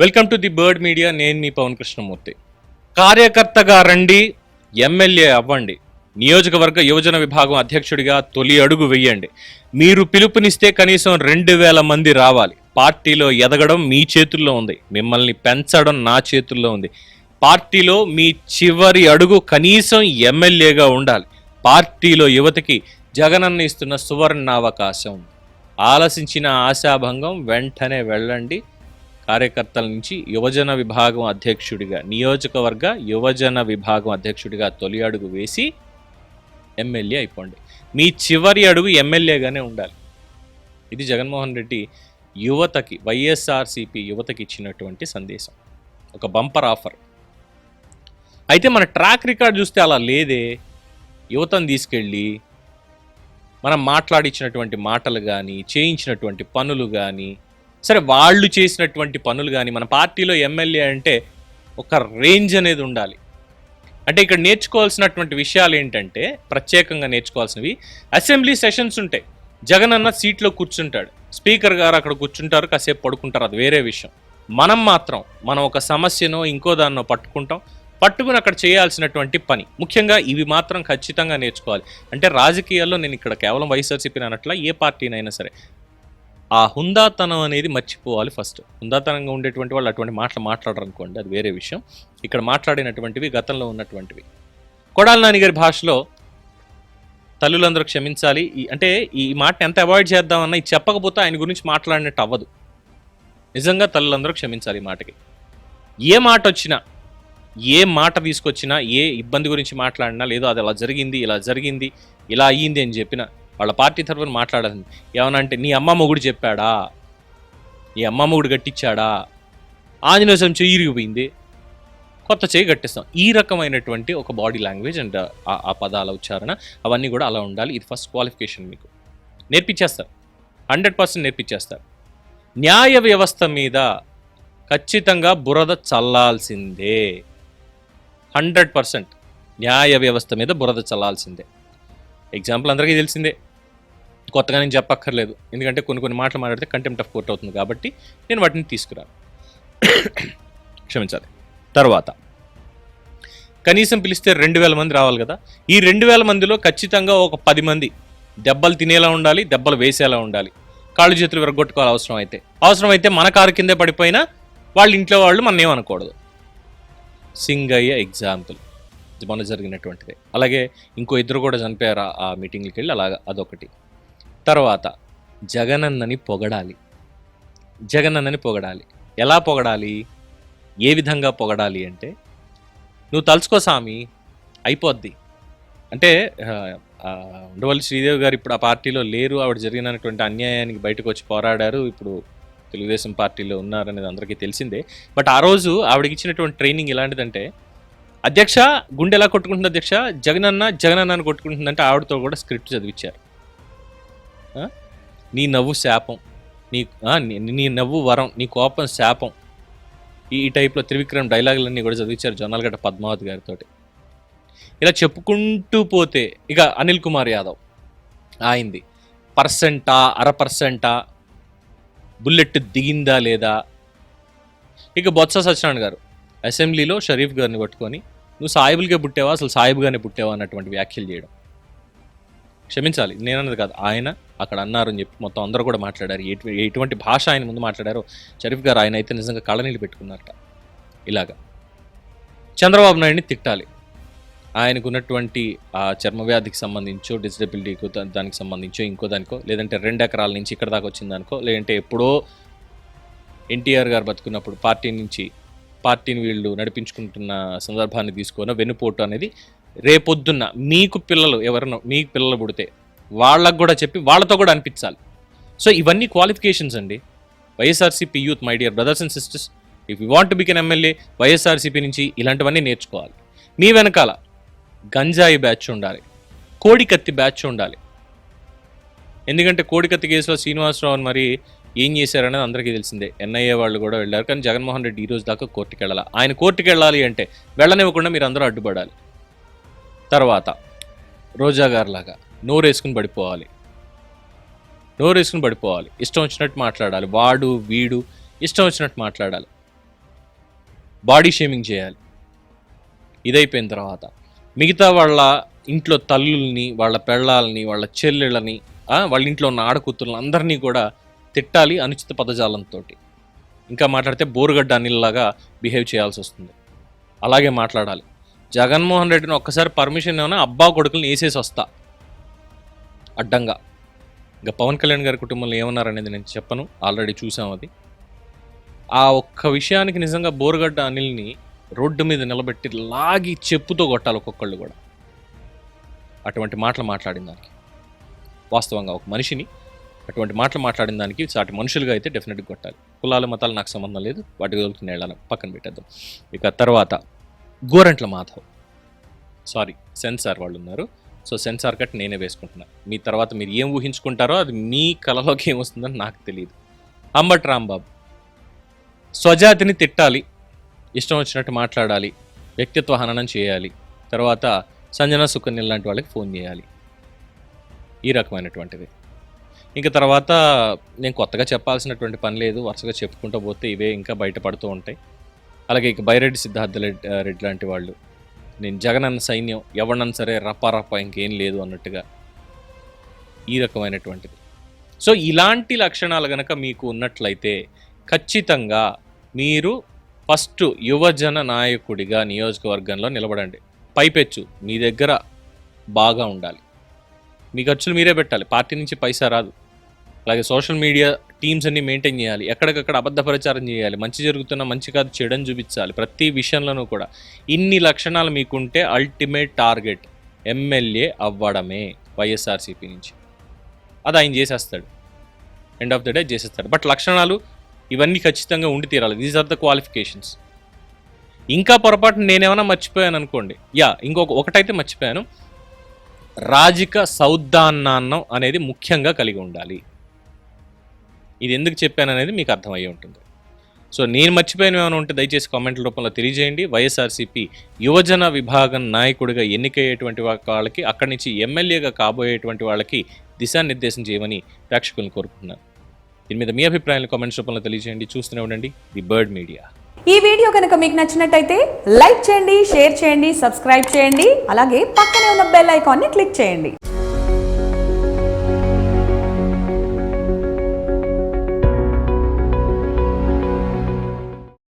Welcome to the Bird Media. నేను మీ పవన్ కృష్ణమూర్తి. కార్యకర్తగా రండి ఎమ్మెల్యే అవ్వండి. నియోజకవర్గ యువజన విభాగం అధ్యక్షుడిగా తొలి అడుగు వెయ్యండి మీరు పిలుపునిస్తే కనీసం రెండు వేల మంది రావాలి. పార్టీలో ఎదగడం మీ చేతుల్లో ఉంది. మిమ్మల్ని పెంచడం నా చేతుల్లో ఉంది. పార్టీలో మీ చివరి అడుగు కనీసం ఎమ్మెల్యేగా ఉండాలి. పార్టీలో యువతకి జగనన్న ఇస్తున్న సువర్ణావకాశం. ఆలసించిన ఆశాభంగం వెంటనే వెళ్ళండి. కార్యకర్తల నుంచి యువజన విభాగం అధ్యక్షుడిగా నియోజకవర్గ యువజన విభాగం అధ్యక్షుడిగా తొలి అడుగు వేసి ఎమ్మెల్యే అయిపోండి. మీ చివరి అడుగు ఎమ్మెల్యేగానే ఉండాలి. ఇది జగన్మోహన్ రెడ్డి యువతకి వైఎస్ఆర్సిపి యువతకి ఇచ్చినటువంటి సందేశం. ఒక బంపర్ ఆఫర్. అయితే మన ట్రాక్ రికార్డ్ చూస్తే అలా లేదే. యువతను తీసుకెళ్ళి మనం మాట్లాడించినటువంటి మాటలు కానీ చేయించినటువంటి పనులు కానీ సరే వాళ్ళు చేసినటువంటి పనులు కానీ మన పార్టీలో ఎమ్మెల్యే అంటే ఒక రేంజ్ అనేది ఉండాలి. అంటే ఇక్కడ నేర్చుకోవాల్సినటువంటి విషయాలు ఏంటంటే ప్రత్యేకంగా నేర్చుకోవాల్సినవి అసెంబ్లీ సెషన్స్ ఉంటాయి. జగన్ అన్న సీట్లో కూర్చుంటాడు. స్పీకర్ గారు అక్కడ కూర్చుంటారు కాసేపు పడుకుంటారు అది వేరే విషయం. మనం మాత్రం మనం ఒక సమస్యనో ఇంకో దాన్నో పట్టుకుంటాం. పట్టుకుని అక్కడ చేయాల్సినటువంటి పని. ముఖ్యంగా ఇవి మాత్రం ఖచ్చితంగా నేర్చుకోవాలి. అంటే రాజకీయాల్లో నేను ఇక్కడ కేవలం వైఎస్ఆర్సీపీ అనట్లా ఏ పార్టీనైనా సరే. ఆ హుందాతనం అనేది మర్చిపోవాలి ఫస్ట్. హుందాతనంగా ఉండేటువంటి వాళ్ళు అటువంటి మాటలు మాట్లాడరు అనుకోండి అది వేరే విషయం. ఇక్కడ మాట్లాడినటువంటివి గతంలో ఉన్నటువంటివి. కొడాల నానిగారి భాషలో తల్లులందరూ క్షమించాలి. ఈ- అంటే ఈ మాటని ఎంత అవాయిడ్ చేద్దామన్నా ఇది చెప్పకపోతే ఆయన గురించి మాట్లాడినట్టు అవ్వదు. నిజంగా తల్లులందరూ క్షమించాలి ఈ మాటకి. ఏ మాట వచ్చినా ఏ మాట తీసుకొచ్చినా ఏ ఇబ్బంది గురించి మాట్లాడినా లేదో అది అలా జరిగింది ఇలా జరిగింది ఇలా అయ్యింది అని చెప్పిన వాళ్ళ పార్టీ తరఫున మాట్లాడాలి ఏమన్నా అంటే నీ అమ్మ మొగుడు చెప్పాడా? నీ అమ్మ మొగుడు కట్టించాడా ఆంజనేయ స్వామి చెయ్యి ఇరిగిపోయింది. కొత్త చేయి కట్టిస్తాం. ఈ రకమైనటువంటి ఒక బాడీ లాంగ్వేజ్ అండ్ ఆ- ఆ పదాల ఉచ్చారణ అవన్నీ కూడా అలా ఉండాలి. ఇది ఫస్ట్ క్వాలిఫికేషన్ మీకు. నేర్పించేస్తారు హండ్రెడ్ పర్సెంట్ నేర్పించేస్తారు న్యాయ వ్యవస్థ మీద ఖచ్చితంగా బురద చల్లాల్సిందే. హండ్రెడ్ పర్సెంట్ న్యాయ వ్యవస్థ మీద బురద చల్లాల్సిందే. ఎగ్జాంపుల్ అందరికీ తెలిసిందే. కొత్తగా నేను చెప్పక్కర్లేదు. ఎందుకంటే కొన్ని కొన్ని మాటలు మాట్లాడితే కంటెంప్ట్ ఆఫ్ కోర్ట్ అవుతుంది కాబట్టి నేను వాటిని తీసుకురాను. క్షమించాలి. తర్వాత కనీసం పిలిస్తే రెండు వేల మంది రావాలి కదా. ఈ రెండు వేల మందిలో ఖచ్చితంగా ఒక పది మంది దెబ్బలు తినేలా ఉండాలి దెబ్బలు వేసేలా ఉండాలి. కాళ్ళు చేతులు విరగొట్టుకోవాలి అవసరం అయితే. అవసరం అయితే మన కారు కిందే పడిపోయినా వాళ్ళ ఇంట్లో వాళ్ళు మనం ఏమనకూడదు సింగయ్య ఎగ్జాంపుల్ మొన్న జరిగినటువంటిది. అలాగే ఇంకో ఇద్దరు కూడా చనిపోయారు ఆ- ఆ మీటింగ్కి వెళ్ళి అలాగా అదొకటి. తర్వాత జగనన్నని పొగడాలి. జగనన్నని పొగడాలి. ఎలా పొగడాలి? ఏ విధంగా పొగడాలి అంటే నువ్వు తలుచుకో సామి అయిపోద్ది. అంటే ఉండవల్లి శ్రీదేవి గారు ఇప్పుడు ఆ పార్టీలో లేరు. ఆవిడ జరిగినటువంటి అన్యాయానికి బయటకు వచ్చి పోరాడారు. ఇప్పుడు తెలుగుదేశం పార్టీలో ఉన్నారనేది అందరికీ తెలిసిందే. బట్ ఆ రోజు ఆవిడకి ఇచ్చినటువంటి ట్రైనింగ్ ఎలాంటిదంటే అధ్యక్ష గుండె ఎలా కొట్టుకుంటుంది అధ్యక్ష? జగనన్న జగనన్న అని కొట్టుకుంటుందంటే ఆవిడతో కూడా స్క్రిప్ట్ చదివించారు నీ నవ్వు శాపం. నీ నీ- నవ్వు వరం నీ కోపం శాపం. ఈ టైప్లో త్రివిక్రమ్ డైలాగులన్నీ కూడా చదివించారు జొన్నలగడ్డ పద్మావతి గారితో ఇలా చెప్పుకుంటూ పోతే ఇక అనిల్ కుమార్ యాదవ్ ఆయింది. పర్సెంటా అర పర్సెంటా బుల్లెట్ దిగిందా లేదా? ఇక బొత్స సత్యనారాయణ గారు అసెంబ్లీలో షరీఫ్ గారిని పట్టుకొని నువ్వు సాయిబుల్గా పుట్టావా? అసలు సాయిబుగానే పుట్టావా? అన్నటువంటి వ్యాఖ్యలు చేయడం. క్షమించాలి నేనన్నది కాదు ఆయన అక్కడ అన్నారు అని చెప్పి మొత్తం అందరూ కూడా మాట్లాడారు. ఎటువంటి భాష ఆయన ముందు మాట్లాడారో షరీఫ్ గారు ఆయన అయితే నిజంగా కళ్ళనీళ్ళు పెట్టుకున్నారట. ఇలాగా. చంద్రబాబు నాయుడిని తిట్టాలి. ఆయనకు ఉన్నటువంటి ఆ చర్మవ్యాధికి సంబంధించో డిసబిలిటీకి దానికి సంబంధించో ఇంకో దానికో లేదంటే రెండు ఎకరాల నుంచి ఇక్కడ దాకా వచ్చిన దానికో లేదంటే ఎప్పుడో ఎన్టీఆర్ గారు బతుకున్నప్పుడు పార్టీ నుంచి పార్టీని వీళ్ళు నడిపించుకుంటున్న సందర్భాన్ని తీసుకొని వెన్నుపోటు అనేది రేపొద్దున్న మీకు పిల్లలు ఎవరినో మీకు పిల్లలు పుడితే వాళ్ళకు కూడా చెప్పి వాళ్ళతో కూడా అనిపించాలి. సో ఇవన్నీ క్వాలిఫికేషన్స్ అండి. YSRCP youth my dear brothers and sisters if you want become MLA YSRCP నుంచి ఇలాంటివన్నీ నేర్చుకోవాలి. మీ వెనకాల గంజాయి బ్యాచ్ ఉండాలి. కోడికత్తి బ్యాచ్ ఉండాలి. ఎందుకంటే కోడికత్తి కేసులో శ్రీనివాసరావు మరి ఏం చేశారనేది అందరికీ తెలిసిందే. ఎన్ఐఏ వాళ్ళు కూడా వెళ్ళారు. కానీ జగన్మోహన్ రెడ్డి ఈ రోజు దాకా కోర్టుకి వెళ్ళాలి? ఆయన కోర్టుకి వెళ్ళాలి అంటే వెళ్ళనివ్వకుండా మీరు అందరూ అడ్డుపడాలి. తర్వాత రోజా గారిలాగా నోరేసుకుని పడిపోవాలి. నోరేసుకుని పడిపోవాలి. ఇష్టం వచ్చినట్టు మాట్లాడాలి. వాడు వీడు ఇష్టం వచ్చినట్టు మాట్లాడాలి. బాడీ షేమింగ్ చేయాలి. ఇదైపోయిన తర్వాత మిగతా వాళ్ళ ఇంట్లో తల్లుల్ని వాళ్ళ పెళ్ళాలని వాళ్ళ చెల్లెళ్ళని వాళ్ళ ఇంట్లో ఉన్న ఆడకూతులను అందరినీ కూడా తిట్టాలి అనుచిత పదజాలంతో ఇంకా మాట్లాడితే బోరుగడ్డ అనిల్లాగా బిహేవ్ చేయాల్సి వస్తుంది. అలాగే మాట్లాడాలి. జగన్మోహన్ రెడ్డిని ఒక్కసారి పర్మిషన్ ఏమైనా అబ్బా కొడుకులను వేసేసి వస్తా. అడ్డంగా. ఇంకా పవన్ కళ్యాణ్ గారి కుటుంబంలో ఏమన్నారనేది నేను చెప్పను. ఆల్రెడీ చూసాం అది. ఆ ఒక్క విషయానికి నిజంగా బోరుగడ్డ అనిల్ని రోడ్డు మీద నిలబెట్టి లాగి చెప్పుతో కొట్టాలి ఒక్కొక్కళ్ళు కూడా. అటువంటి మాటలు మాట్లాడిన దానికి. వాస్తవంగా ఒక మనిషిని అటువంటి మాటలు మాట్లాడిన దానికి సాటి మనుషులుగా అయితే డెఫినెట్గా కొట్టాలి. కులాల మతాలు నాకు సంబంధం లేదు. వాటి వదులుకుని వెళ్ళాలి పక్కన పెట్టేద్దాం. ఇక తర్వాత గోరంట్ల మాధవ్. సారీ సెన్సార్ వాళ్ళు ఉన్నారు. సో సెన్సార్ కట్ నేనే వేసుకుంటున్నాను మీ తర్వాత మీరు ఏం ఊహించుకుంటారో అది మీ కళలోకి ఏమొస్తుందని నాకు తెలియదు అంబట్ రాంబాబు. స్వజాతిని తిట్టాలి ఇష్టం వచ్చినట్టు మాట్లాడాలి వ్యక్తిత్వ హననం చేయాలి తర్వాత సంజన సుకన్య లాంటి వాళ్ళకి ఫోన్ చేయాలి. ఈ రకమైనటువంటిది. ఇంకా తర్వాత నేను కొత్తగా చెప్పాల్సినటువంటి పని లేదు వరుసగా చెప్పుకుంటూ పోతే ఇవే ఇంకా బయటపడుతూ ఉంటాయి. అలాగే ఇక బైరెడ్డి సిద్ధార్థ రెడ్డి రెడ్డి లాంటి వాళ్ళు నేను జగనన్న సైన్యం ఎవరినన్నా సరే రప్ప రప్ప ఇంకేం లేదు అన్నట్టుగా ఈ రకమైనటువంటిది. సో ఇలాంటి లక్షణాలు గనక మీకు ఉన్నట్లయితే ఖచ్చితంగా మీరు ఫస్ట్ యువజన నాయకుడిగా నియోజకవర్గంలో నిలబడండి. పైపెచ్చు మీ దగ్గర బాగా ఉండాలి. మీ ఖర్చులు మీరే పెట్టాలి. పార్టీ నుంచి పైసా రాదు. అలాగే సోషల్ మీడియా టీమ్స్ అన్ని మెయింటైన్ చేయాలి. ఎక్కడికక్కడ అబద్ధ ప్రచారం చేయాలి. మంచి జరుగుతున్న మంచి కాదు చెడని చూపించాలి. ప్రతి విషయంలోనూ కూడా. ఇన్ని లక్షణాలు మీకుంటే అల్టిమేట్ టార్గెట్ ఎమ్మెల్యే అవ్వడమే వైఎస్ఆర్సీపీ నుంచి. అది ఆయన చేసేస్తాడు. ఎండ్ ఆఫ్ ద డే చేసేస్తాడు. బట్ లక్షణాలు ఇవన్నీ ఖచ్చితంగా ఉండి తీరాలి. దీస్ ఆర్ ద క్వాలిఫికేషన్స్ ఇంకా పొరపాటు నేనేమైనా మర్చిపోయాను అనుకోండి. యా ఇంకొక ఒకటైతే మర్చిపోయాను. రాజిక సౌద్ధాన్నాన్నం అనేది ముఖ్యంగా కలిగి ఉండాలి. ఇది ఎందుకు చెప్పాను అనేది మీకు అర్థమయ్యే ఉంటుంది. సో నేను మర్చిపోయిన ఏమైనా ఉంటే దయచేసి కామెంట్ రూపంలో తెలియజేయండి. వైఎస్ఆర్సీపీ యువజన విభాగం నాయకుడిగా ఎన్నికయ్యేటువంటి వాళ్ళకి అక్కడి నుంచి ఎమ్మెల్యేగా కాబోయేటువంటి వాళ్ళకి దిశానిర్దేశం చేయమని ప్రేక్షకులను కోరుకుంటున్నాను. దీని మీద మీ అభిప్రాయాలు కామెంట్స్ రూపంలో తెలియజేయండి. చూస్తూనే ఉండండి. The Bird Media. ఈ వీడియో కనుక మీకు నచ్చినట్టయితే లైక్ చేయండి షేర్ చేయండి సబ్స్క్రైబ్ చేయండి. అలాగే పక్కనే ఉన్న బెల్ ఐకాన్ని క్లిక్ చేయండి.